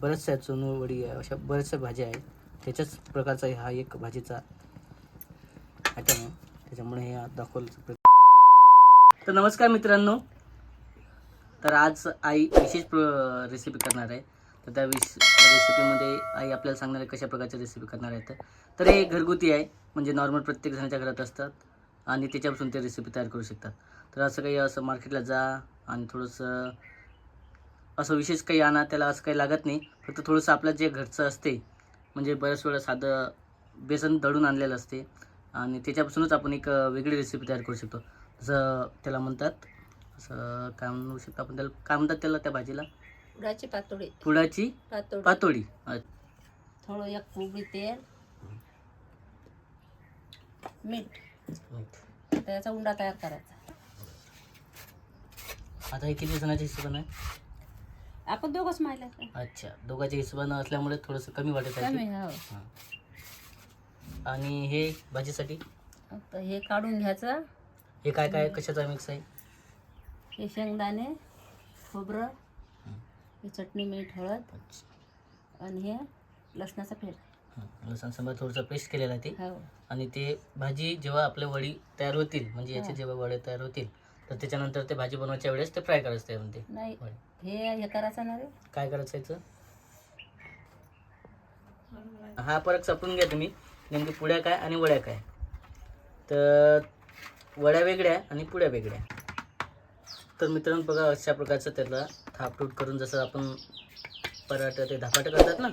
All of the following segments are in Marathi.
बऱ्याचशा चुनवडी आहे अशा बऱ्याचशा भाज्या आहेत. त्याच्याच प्रकारचा हा एक भाजीचा आयटम आहे. त्याच्यामुळे हे आज दाखवलं तर नमस्कार मित्रांनो. तर आज आई विशेष प्र रेसिपी करणार आहे. तर त्या विश रेसिपीमध्ये आई आपल्याला सांगणार आहे कशा प्रकारची रेसिपी करणार आहे तर. तर हे घरगुती आहे. म्हणजे नॉर्मल प्रत्येक जणाच्या घरात असतात. आणि त्याच्यापासून ते रेसिपी तयार करू शकतात. तर असं काही असं मार्केटला जा आणि थोडंसं असं विशेष काही आणा त्याला असं काही लागत नाही. फक्त थोडंसं आपलं जे घरचं असते म्हणजे बऱ्याच वेळा साधं बेसन दळून आणलेलं असते. आणि त्याच्यापासूनच आपण एक वेगळी रेसिपी तयार करू शकतो. जसं त्याला म्हणतात असं काय म्हणू शकतो आपण त्याला काय म्हणतात त्याला त्या भाजीला? उडाची पातोडी पुडाची पातोडी पातोडी थोडं एक कुबी तेल मीठ. त्याचा उंडा तयार करायचा. आता हे किती जणांच्या हिशोबानं? आहे आपण दोघंच मायला अच्छा दोघांच्या हिशोबानं असल्यामुळे थोडंसं कमी वाटत आहे कमी. हो. हां. आणि हे भाजीसाठी? तर हे काढून घ्यायचं. हे काय काय कशाचा मिक्स आहे? हे शेंगदाणे खोबरं हे. चटणी मीठ हळद अच्छा. आणि हे लसणाचा फेर हां. लसण समजा थोडंसं पेस्ट केलेलं आहे ते. हो. आणि ते भाजी जेव्हा आपल्या वडी तयार होतील म्हणजे याचे हा. जेव्हा वडे तयार होतील तर त्याच्यानंतर ते भाजी बनवायच्या वेळेस ते फ्राय करायचं त्यामध्ये नाही. हे हे करायचं ना रे. काय करायचं? याचं हा फरक सापडून घ्या तुम्ही. नेमकी पुड्या काय आणि वड्या काय? तर वड्या वेगळ्या आणि पुड्या वेगळ्या. तर मित्रांनो बघा अशा प्रकारचं त्याला थापटूट करून जसं आपण पराठा ते धपाटे करतात ना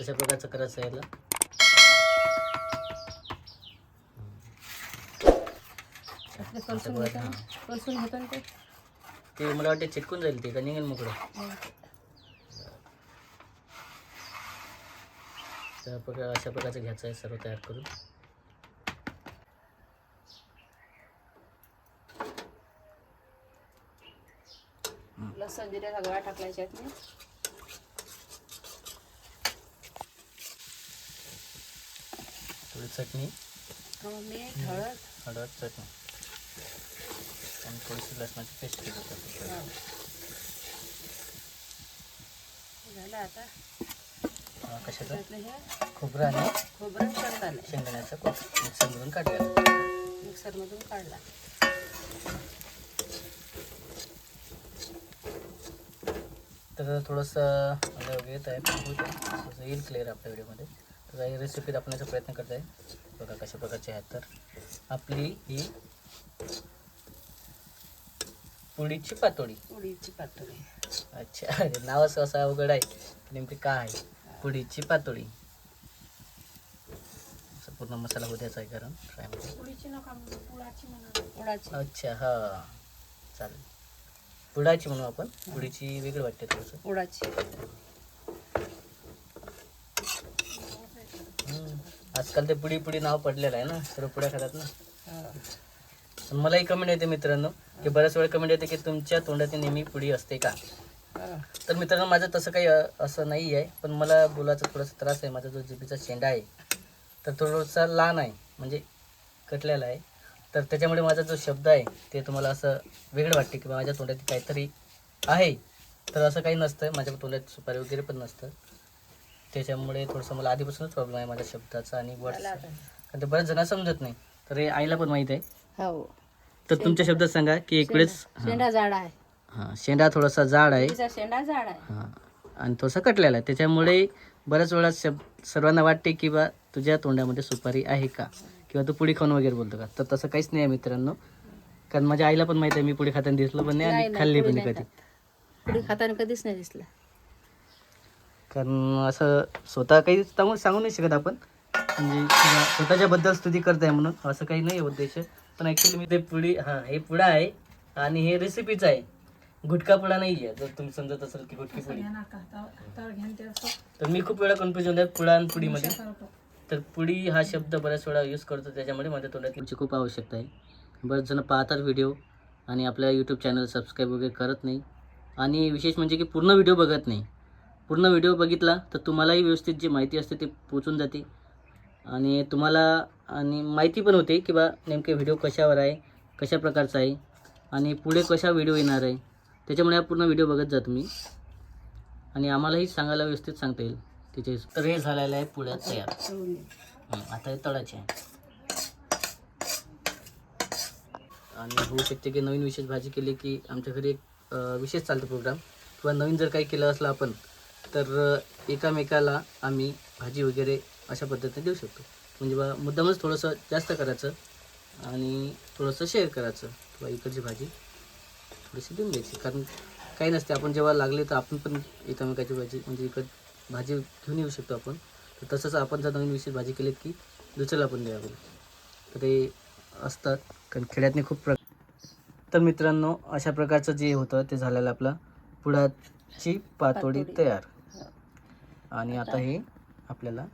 तशा प्रकारचं करायचं आहे याला. कलसून बरं, घेतो ना. हां. कलसून घेतो ना ते ते मला वाटते चिटकून जाईल ते का निघेल मोकळं हो. प्रकार अशा प्रकारचं घ्यायचं आहे सर्व तयार करून लसण जिऱ्याचा गोळा टाकलायचा यातनं. थोडी चटणी हळद हळद चटणी आणि थोडीशी लसणाची पेस्ट केली हो. झालं आता? हा, कशाचं? हे? खोबरं आणि खोबरं शेंगदाणे. शेंगदाण्याचं कोट. मिक्सरमधून काढलेलं मिक्सरमधून काढला. तर थोडंसं मला येत आहे. थोडंसं येईल क्लिअर आपल्या व्हिडिओमध्ये. तर काही रेसिपी दाखवण्याचा प्रयत्न करत आहे. बघा कशा प्रकारचे आहेत तर आपली ही पुडीची पातोडी. उडीदची पातोडी. अच्छा अरे नाव असं असं अवघड आहे. नेमकी काय आहे? पुडीची पातोडी. असं पूर्ण मसाला होत्याचा आहे फ्रायमध्ये नका म्हणा उडाची अच्छा हा. चालेल. पुडाची म्हणू आपण. पुडीची वेगळी वाटते थोडंसं. हम्म. आजकाल ते पुडी पुडी नाव पडलेलं आहे ना. सर्व पुड्या खातात ना. हो. मलाही कमेंट येते मित्रांनो की बऱ्याच वेळा कमेंट येते की तुमच्या तोंडात नेहमी पुडी असते का. तर मित्रांनो माझं तसं काही असं नाही आहे पण मला बोलायचा थोडासा त्रास आहे. माझा जो जिभेचा शेंडा आहे तर थोडासा लहान आहे म्हणजे कटलेला आहे. तर त्याच्यामुळे माझा जो शब्द आहे ते तुम्हाला असं वेगळं वाटते की माझ्या तोंडात काहीतरी आहे. तर असं काही नसतं माझ्या तोंडात सुपारी वगैरे पण नसतं. त्याच्यामुळे थोडंसं मला आधीपासूनच प्रॉब्लेम आहे माझ्या शब्दाचा आणि वर्डचा. कारण ते बऱ्याच जणांना समजत नाही. तर हे आईला पण माहीत आहे. हो. तर तुमच्या शब्दात सांगा की एक वेळेस शेंडा- जाड आहे. हां शेंडा थोडासा जाड आहे. शेंडा जाड आहे. हां. आणि थोडासा कटलेला आहे. त्याच्यामुळे बऱ्याच वेळा शब सर्वांना वाटते की बा तुझ्या तोंडामध्ये सुपारी आहे का? किंवा तू पुडी खाऊन वगैरे बोलतो का? तर तसं काहीच नाही आहे मित्रांनो. कारण माझ्या आईला पण माहिती आहे मी पुडी खाताना दिसलो पण नाही नाही, आणि नाही, खाल्ली पुडी पण नाही कधी. खात. पुडी खाताना कधीच नाही दिसला. कारण असं स्वतः काही सांगू सांगू नाही शकत आपण. म्हणजे किंवा स्वतःच्या बद्दल स्तुती करताय म्हणून. असं काही नाही उद्देश. पण ॲक्च्युली मी ते पुडी हां हे पुडा आहे आणि हे रेसिपीच आहे. गुटखा पुडा नाही आहे. जर तुम्ही समजत असेल की गुटकी पुडी तर मी खूप वेळा कन्फ्युज होतो पुडा आणि पुडीमध्ये तर पुडी हा शब्द बऱ्याच वेळा यूज करतो त्याच्यामुळे माझ्या तोंडात तुमची खूप आवश्यकता आहे. बरेच जण पाहतात व्हिडिओ आणि आपल्या यूट्यूब चॅनल सबस्क्राईब वगैरे करत नाही. आणि विशेष म्हणजे की पूर्ण व्हिडिओ बघत नाही. पूर्ण व्हिडिओ बघितला तर तुम्हालाही व्यवस्थित जी माहिती असते ती पोचून जाते. आणि तुम्हाला आणि माहिती पण होते की बा नेमके व्हिडिओ कशावर आहे कशा प्रकारचा आहे आणि पुढे कशा व्हिडिओ येणार आहे त्याच्यामुळे हा पूर्ण व्हिडिओ बघत जा तुम्ही. आणि आम्हालाही सांगायला व्यवस्थित सांगता येईल. त्याचे तर हे झालेलं आहे पुढ्यात तयार. आता हे तळाचे आहे. आणि होऊ शकते की नवीन विशेष भाजी केली की आमच्या घरी एक विशेष चालतो प्रोग्राम. किंवा नवीन जर काही केलं असलं आपण तर एकामेकाला आम्ही भाजी वगैरे अशा पद्धतीने देऊ शकतो. म्हणजे बा मुद्दामच थोडंसं जास्त करायचं आणि थोडंसं शेअर करायचं. किंवा इकडची भाजी थोडीशी देऊन द्यायची. कारण काही नसते आपण जेव्हा लागले तर आपण पण एकामेकाची भाजी म्हणजे इकड भाजी घेऊन येऊ शकतो आपण. तर तसंच आपण जर नवीन विशेष भाजी केली की दुसऱ्याला पण द्यावी. तर ते असतात. कारण खेड्यातनी खूप प्र तर मित्रांनो अशा प्रकारचं जे होतं ते झालेलं आपलं पुडाची पातोडी. तयार. हो. आणि आता हे आपल्याला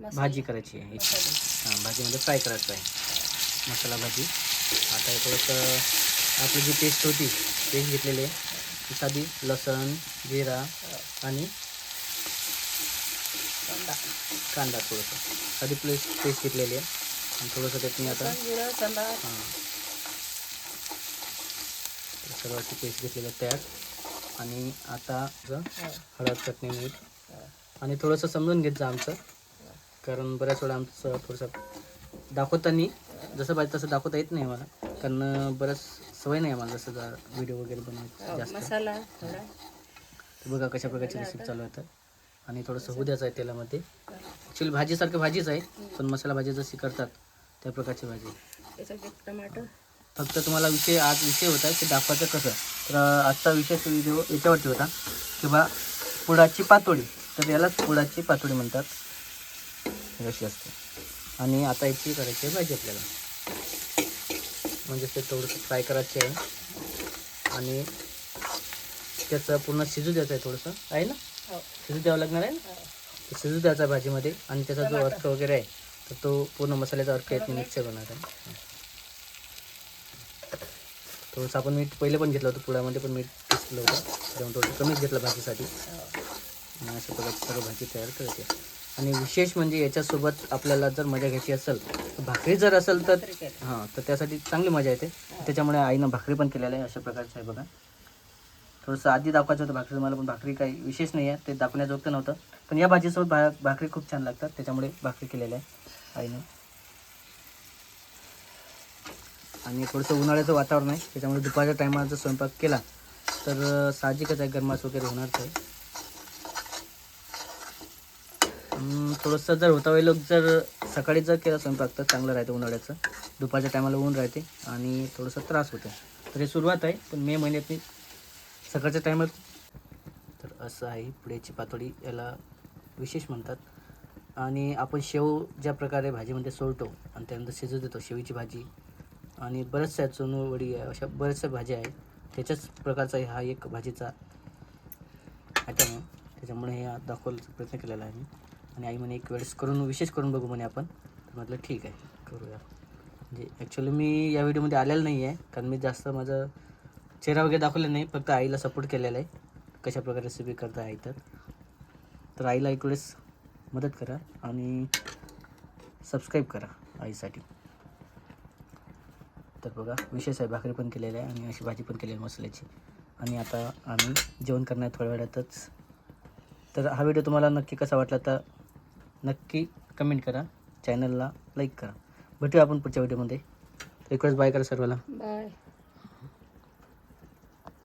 भाजी करायची आहे. हां भाजीमध्ये फ्राय करायचं आहे. मसाला भाजी. आता थोडंसं आपली जी पेस्ट होती पेस्ट घेतलेली आहे ती साधी लसण जिरा आणि कांदा. कांदा थोडंसं. साधी पेस्ट पेस्ट घेतलेली आहे. आणि थोडंसं त्यात मी आता हां. सर्वाची पेस्ट घेतलेली आहे तयार आणि आता. हळद चटणी मीठ. आणि थोडंसं समजून घेत जा आमचं. कारण बऱ्याच वेळा आमचं थोडंसं दाखवताना जसं पाहिजे तसं दाखवता येत नाही मला कारण बरंच सवय नाही आम्हाला जसं व्हिडिओ वगैरे बनवायची हो, जास्त. बघा कशा प्रकारची रेसिपी चालू आहे आणि थोडंसं होऊ द्यायचं आहे तेलामध्ये. ॲक्च्युली भाजीसारखं भाजीच आहे पण मसाला भाजी जशी करतात त्या प्रकारची भाजी टमाटर. फक्त तुम्हाला विषय आज विषय होता की दाखवायचं कसं. तर आजचा विषय व्हिडिओ याच्यावरती होता किंवा पुडाची पातोडी. तर यालाच पुडाची पातोडी म्हणतात. अशी असते. आणि आता याची करायची आहे भाजी आपल्याला. म्हणजे ते थोडंसं फ्राय करायचे आहे. आणि त्याचं पूर्ण शिजू द्यायचं आहे थोडंसं. आहे ना? हो. शिजू द्यावं लागणार आहे? ना हो. शिजू द्यायचा भाजीमध्ये. आणि त्याचा जो अर्क वगैरे आहे तर तो पूर्ण मसाल्याचा अर्क आहे मिक्स होणार आहे थोडंसं आपण मीठ पहिले पण घेतलं होतं पुण्यामध्ये पण मीठ पिसलं होतं. त्यामुळे थोडं कमीच घेतलं भाजीसाठी. हो. आणि अशा प्रकारची सर्व भाजी तयार करायची आहे. आणि विशेष म्हणजे याच्यासोबत आपल्याला जर मजा घ्यायची असेल तर भाकरी जर असेल तर. हां तर त्यासाठी चांगली मजा येते. त्याच्यामुळे आईनं भाकरी पण केलेलं आहे अशा प्रकारचं आहे बघा. थोडंसं आधी दाखवायचं होतं भाकरी मला पण भाकरी काही विशेष नाही आहे ते दाखवण्याजोगतं नव्हतं. पण या भाजीसोबत भा भाकरी खूप छान लागतात त्याच्यामुळे भाकरी केलेल्या आहे आईनं. आणि थोडंसं उन्हाळ्याचं वातावरण आहे त्याच्यामुळे दुपारच्या टायमाला जर स्वयंपाक केला तर साहजिकच आहे गरमास वगैरे होणारच आहे थोडंसं जर होता वेळ लोक जर सकाळी जर केला स्वयंपाक तर चांगलं राहतं उन्हाळ्याचं. दुपारच्या टायमाला ऊन राहते आणि थोडंसं त्रास होतो. तर हे सुरुवात आहे पण मे महिन्यात मी सकाळच्या टायमात तर असं आहे पुढेची पातोडी याला विशेष म्हणतात. आणि आपण शेव ज्या प्रकारे भाजीमध्ये सोडतो आणि त्यानंतर शिजू देतो शेवीची भाजी आणि बऱ्याचशा चुनवडी आहे अशा बऱ्याचशा भाज्या आहेत. त्याच्याच प्रकारचा हा एक भाजीचा आयटम आहे. त्याच्यामुळे हे दाखवायचा प्रयत्न केलेला आहे मी. आणि आई म्हणे एक वेळेस करून विशेष करून बघू म्हणे आपण. तर म्हटलं ठीक आहे करूया. म्हणजे ॲक्च्युली मी या व्हिडिओमध्ये आलेलं नाही आहे कारण मी जास्त माझं चेहरा वगैरे दाखवला नाही फक्त आईला सपोर्ट केलेला आहे. कशा प्रकारे रेसिपी करता आई तर. तर आईला एक वेळेस मदत करा आणि सबस्क्राईब करा आईसाठी. तर बघा विशेष आहे भाकरी पण केलेली आहे आणि अशी भाजी पण केलेली आहे मसाल्याची. आणि आता आम्ही जेवण करणार थोड्या वेळातच. तर हा व्हिडिओ तुम्हाला नक्की कसा वाटला तर नक्की कमेंट करा. चॅनलला लाईक करा. भेटूया आपण पुढच्या व्हिडिओमध्ये रिक्वेस्ट बाय करा सर्वांना. बाय